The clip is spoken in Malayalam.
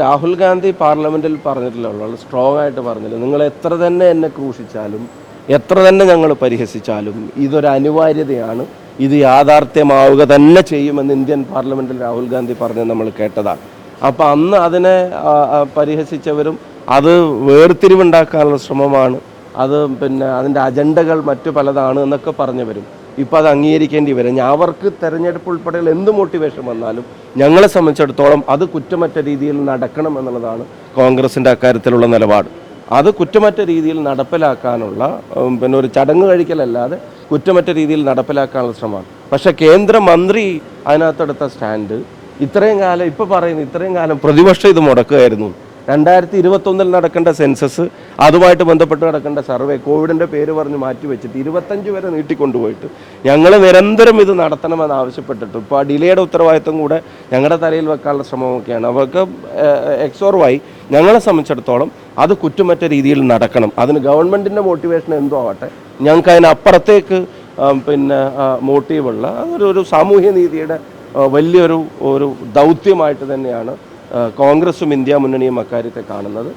രാഹുൽ ഗാന്ധി പാർലമെന്റിൽ പറഞ്ഞിട്ടില്ല സ്ട്രോങ് ആയിട്ട് പറഞ്ഞില്ല. നിങ്ങൾ എത്ര തന്നെ എന്നെ ക്രൂശിച്ചാലും എത്ര തന്നെ ഞങ്ങൾ പരിഹസിച്ചാലും ഇതൊരു അനിവാര്യതയാണ്. ഇത് യാഥാർത്ഥ്യമാവുക തന്നെ ചെയ്യുമെന്ന് ഇന്ത്യൻ പാർലമെന്റിൽ രാഹുൽ ഗാന്ധി പറഞ്ഞ് നമ്മൾ കേട്ടതാണ്. അപ്പോൾ അന്ന് അതിനെ പരിഹസിച്ചവരും അത് വേർതിരിവുണ്ടാക്കാനുള്ള ശ്രമമാണ്. അത് പിന്നെ അതിന്റെ അജണ്ടകൾ മറ്റു പലതാണ് എന്നൊക്കെ പറഞ്ഞു വരും ഇപ്പോൾ അത് അംഗീകരിക്കേണ്ടി വരും. അവർക്ക് തെരഞ്ഞെടുപ്പ് ഉൾപ്പെടെയുള്ള എന്ത് മോട്ടിവേഷൻ വന്നാലും ഞങ്ങളെ സംബന്ധിച്ചിടത്തോളം അത് കുറ്റമറ്റ രീതിയിൽ നടക്കണം എന്നുള്ളതാണ് കോൺഗ്രസിന്റെ അക്കാര്യത്തിലുള്ള നിലപാട്. അത് കുറ്റമറ്റ രീതിയിൽ നടപ്പിലാക്കാനുള്ള പിന്നെ ഒരു ചടങ്ങ് കഴിക്കലല്ലാതെ കുറ്റമറ്റ രീതിയിൽ നടപ്പിലാക്കാനുള്ള ശ്രമമാണ്. പക്ഷേ കേന്ദ്രമന്ത്രി അതിനകത്തെടുത്ത സ്റ്റാൻഡ് ഇത്രയും കാലം ഇപ്പോൾ പറയുന്നു ഇത്രയും കാലം പ്രതിപക്ഷം ഇത് മുടക്കുകയായിരുന്നു. രണ്ടായിരത്തി ഇരുപത്തൊന്നിൽ നടക്കേണ്ട സെൻസസ് അതുമായിട്ട് ബന്ധപ്പെട്ട് നടക്കേണ്ട സർവേ കോവിഡിന്റെ പേര് പറഞ്ഞ് മാറ്റി വെച്ചിട്ട് ഇരുപത്തഞ്ച് വരെ നീട്ടിക്കൊണ്ടുപോയിട്ട് ഞങ്ങൾ നിരന്തരം ഇത് നടത്തണമെന്ന് ആവശ്യപ്പെട്ടിട്ട് ഇപ്പോൾ ആ ഡിലേയുടെ ഉത്തരവാദിത്വം കൂടെ ഞങ്ങളുടെ തലയിൽ വെക്കാനുള്ള ശ്രമമൊക്കെയാണ്. അവർക്ക് എക്സോർവായി ഞങ്ങളെ സംബന്ധിച്ചിടത്തോളം അത് കുറ്റമറ്റ രീതിയിൽ നടക്കണം. അതിന് ഗവൺമെന്റിന്റെ മോട്ടിവേഷൻ എന്തോ ആവട്ടെ ഞങ്ങൾക്ക് അതിനപ്പുറത്തേക്ക് പിന്നെ മോട്ടീവുള്ള ഒരു സാമൂഹ്യ നീതിയുടെ വലിയൊരു ഒരു ദൗത്യമായിട്ട് തന്നെയാണ് കോൺഗ്രസും ഇന്ത്യ മുന്നണിയും അക്കാര്യത്തെ കാണുന്നത്.